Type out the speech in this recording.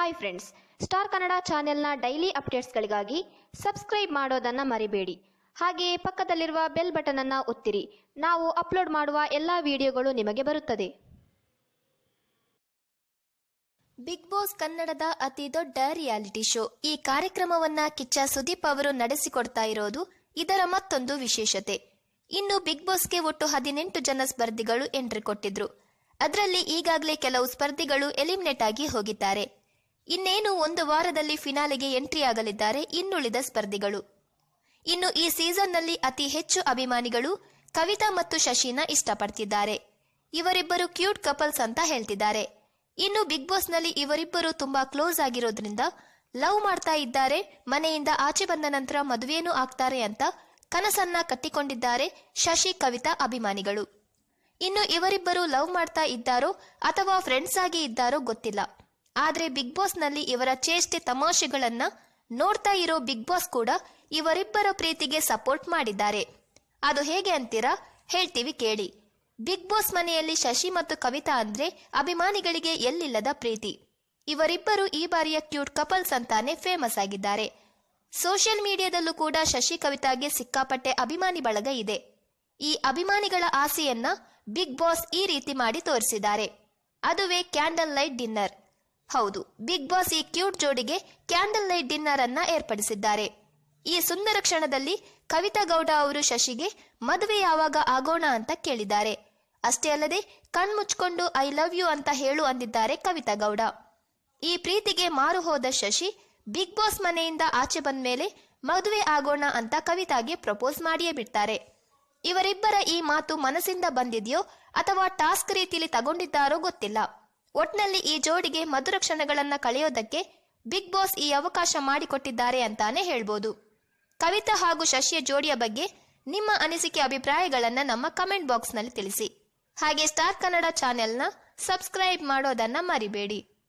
Hi friends star Kannada ಚಾನೆಲ್ನ daily ಅಪ್ಡೇಟ್ಸ್ಗಳಿಗಾಗಿ subscribe ಮಾಡೋದನ್ನು ಮರಿಬೇಡಿ. ಹಾಗೆಯೇ ಪಕ್ಕದಲ್ಲಿರುವ ಬೆಲ್ ಬಟನ್ ಅನ್ನು ಒತ್ತಿರಿ. ನಾವು ಅಪ್ಲೋಡ್ ಮಾಡುವ ಎಲ್ಲ ವಿಡಿಯೋಗಳು ನಿಮಗೆ ಬರುತ್ತದೆ. ಬಿಗ್ ಬಾಸ್ ಕನ್ನಡದ ಅತಿ ದೊಡ್ಡ ರಿಯಾಲಿಟಿ ಶೋ ಈ ಕಾರ್ಯಕ್ರಮವನ್ನ ಕಿಚ್ಚ ಸುದೀಪ್ ಅವರು ನಡೆಸಿಕೊಡ್ತಾ ಇರೋದು ಇದರ ಮತ್ತೊಂದು ವಿಶೇಷತೆ. ಇನ್ನು ಬಿಗ್ ಬಾಸ್ಗೆ ಒಟ್ಟು ಹದಿನೆಂಟು ಜನ ಸ್ಪರ್ಧಿಗಳು ಎಂಟ್ರಿ ಕೊಟ್ಟಿದ್ರು. ಅದರಲ್ಲಿ ಈಗಾಗಲೇ ಕೆಲವು ಸ್ಪರ್ಧಿಗಳು ಎಲಿಮಿನೇಟ್ ಆಗಿ ಹೋಗಿದ್ದಾರೆ. ಇನ್ನೇನು ಒಂದು ವಾರದಲ್ಲಿ ಫಿನಾಲೆಗೆ ಎಂಟ್ರಿ ಆಗಲಿದ್ದಾರೆ ಇನ್ನುಳಿದ ಸ್ಪರ್ಧಿಗಳು. ಇನ್ನು ಈ ಸೀಸನ್ನಲ್ಲಿ ಅತಿ ಹೆಚ್ಚು ಅಭಿಮಾನಿಗಳು ಕವಿತಾ ಮತ್ತು ಶಶಿನ ಇಷ್ಟಪಡ್ತಿದ್ದಾರೆ. ಇವರಿಬ್ಬರು ಕ್ಯೂಟ್ ಕಪಲ್ಸ್ ಅಂತ ಹೇಳ್ತಿದ್ದಾರೆ. ಇನ್ನು ಬಿಗ್ ಬಾಸ್ನಲ್ಲಿ ಇವರಿಬ್ಬರು ತುಂಬಾ ಕ್ಲೋಸ್ ಆಗಿರೋದ್ರಿಂದ ಲವ್ ಮಾಡ್ತಾ ಇದ್ದಾರೆ, ಮನೆಯಿಂದ ಆಚೆ ಬಂದ ನಂತರ ಮದುವೆಯೂ ಆಗ್ತಾರೆ ಅಂತ ಕನಸನ್ನ ಕಟ್ಟಿಕೊಂಡಿದ್ದಾರೆ ಶಶಿ ಕವಿತಾ ಅಭಿಮಾನಿಗಳು. ಇನ್ನು ಇವರಿಬ್ಬರು ಲವ್ ಮಾಡ್ತಾ ಇದ್ದಾರೋ ಅಥವಾ ಫ್ರೆಂಡ್ಸ್ ಆಗಿ ಇದ್ದಾರೋ ಗೊತ್ತಿಲ್ಲ. ಆದ್ರೆ ಬಿಗ್ ಬಾಸ್ನಲ್ಲಿ ಇವರ ಚೇಷ್ಟೆ ತಮಾಷೆಗಳನ್ನ ನೋಡ್ತಾ ಇರೋ ಬಿಗ್ ಬಾಸ್ ಕೂಡ ಇವರಿಬ್ಬರ ಪ್ರೀತಿಗೆ ಸಪೋರ್ಟ್ ಮಾಡಿದ್ದಾರೆ. ಅದು ಹೇಗೆ ಅಂತೀರಾ? ಹೇಳ್ತೀವಿ ಕೇಳಿ. ಬಿಗ್ ಬಾಸ್ ಮನೆಯಲ್ಲಿ ಶಶಿ ಮತ್ತು ಕವಿತಾ ಅಂದ್ರೆ ಅಭಿಮಾನಿಗಳಿಗೆ ಎಲ್ಲಿಲ್ಲದ ಪ್ರೀತಿ. ಇವರಿಬ್ಬರು ಈ ಬಾರಿಯ ಕ್ಯೂಟ್ ಕಪಲ್ಸ್ ಅಂತಾನೆ ಫೇಮಸ್ ಆಗಿದ್ದಾರೆ. ಸೋಷಿಯಲ್ ಮೀಡಿಯಾದಲ್ಲೂ ಕೂಡ ಶಶಿ ಕವಿತಾಗೆ ಸಿಕ್ಕಾಪಟ್ಟೆ ಅಭಿಮಾನಿ ಬಳಗ ಇದೆ. ಈ ಅಭಿಮಾನಿಗಳ ಆಸೆಯನ್ನ ಬಿಗ್ ಬಾಸ್ ಈ ರೀತಿ ಮಾಡಿ ತೋರಿಸಿದ್ದಾರೆ. ಅದುವೇ ಕ್ಯಾಂಡಲ್ ಲೈಟ್ ಡಿನ್ನರ್ ಹೌದು, ಬಿಗ್ ಬಾಸ್ ಈ ಕ್ಯೂಟ್ ಜೋಡಿಗೆ ಕ್ಯಾಂಡಲ್ ಲೈಟ್ ಡಿನ್ನರ್ ಅನ್ನ ಏರ್ಪಡಿಸಿದ್ದಾರೆ. ಈ ಸುಂದರ ಕ್ಷಣದಲ್ಲಿ ಕವಿತಾ ಗೌಡ ಅವರು ಶಶಿಗೆ ಮದುವೆ ಯಾವಾಗ ಆಗೋಣ ಅಂತ ಕೇಳಿದ್ದಾರೆ. ಅಷ್ಟೇ ಅಲ್ಲದೆ ಕಣ್ಮುಚ್ಕೊಂಡು ಐ ಲವ್ ಯು ಅಂತ ಹೇಳು ಅಂದಿದ್ದಾರೆ ಕವಿತಾ ಗೌಡ. ಈ ಪ್ರೀತಿಗೆ ಮಾರು ಹೋದ ಶಶಿ ಬಿಗ್ ಬಾಸ್ ಮನೆಯಿಂದ ಆಚೆ ಬಂದ ಮೇಲೆ ಮದುವೆ ಆಗೋಣ ಅಂತ ಕವಿತಾಗೆ ಪ್ರಪೋಸ್ ಮಾಡಿಯೇ ಬಿಡ್ತಾರೆ. ಇವರಿಬ್ಬರ ಈ ಮಾತು ಮನಸ್ಸಿಂದ ಬಂದಿದೆಯೋ ಅಥವಾ ಟಾಸ್ಕ್ ರೀತಿಯಲ್ಲಿ ತಗೊಂಡಿದ್ದಾರೋ ಗೊತ್ತಿಲ್ಲ. ಒಟ್ನಲ್ಲಿ ಈ ಜೋಡಿಗೆ ಮಧುರ ಕ್ಷಣಗಳನ್ನ ಕಳೆಯೋದಕ್ಕೆ ಬಿಗ್ ಬಾಸ್ ಈ ಅವಕಾಶ ಮಾಡಿಕೊಟ್ಟಿದ್ದಾರೆ ಅಂತಾನೆ ಹೇಳ್ಬೋದು. ಕವಿತಾ ಹಾಗೂ ಶಶಿಯ ಜೋಡಿಯ ಬಗ್ಗೆ ನಿಮ್ಮ ಅನಿಸಿಕೆ ಅಭಿಪ್ರಾಯಗಳನ್ನ ನಮ್ಮ ಕಮೆಂಟ್ ಬಾಕ್ಸ್ನಲ್ಲಿ ತಿಳಿಸಿ. ಹಾಗೆ ಸ್ಟಾರ್ ಕನ್ನಡ ಚಾನೆಲ್ನ ಸಬ್ಸ್ಕ್ರೈಬ್ ಮಾಡೋದನ್ನ ಮರಿಬೇಡಿ.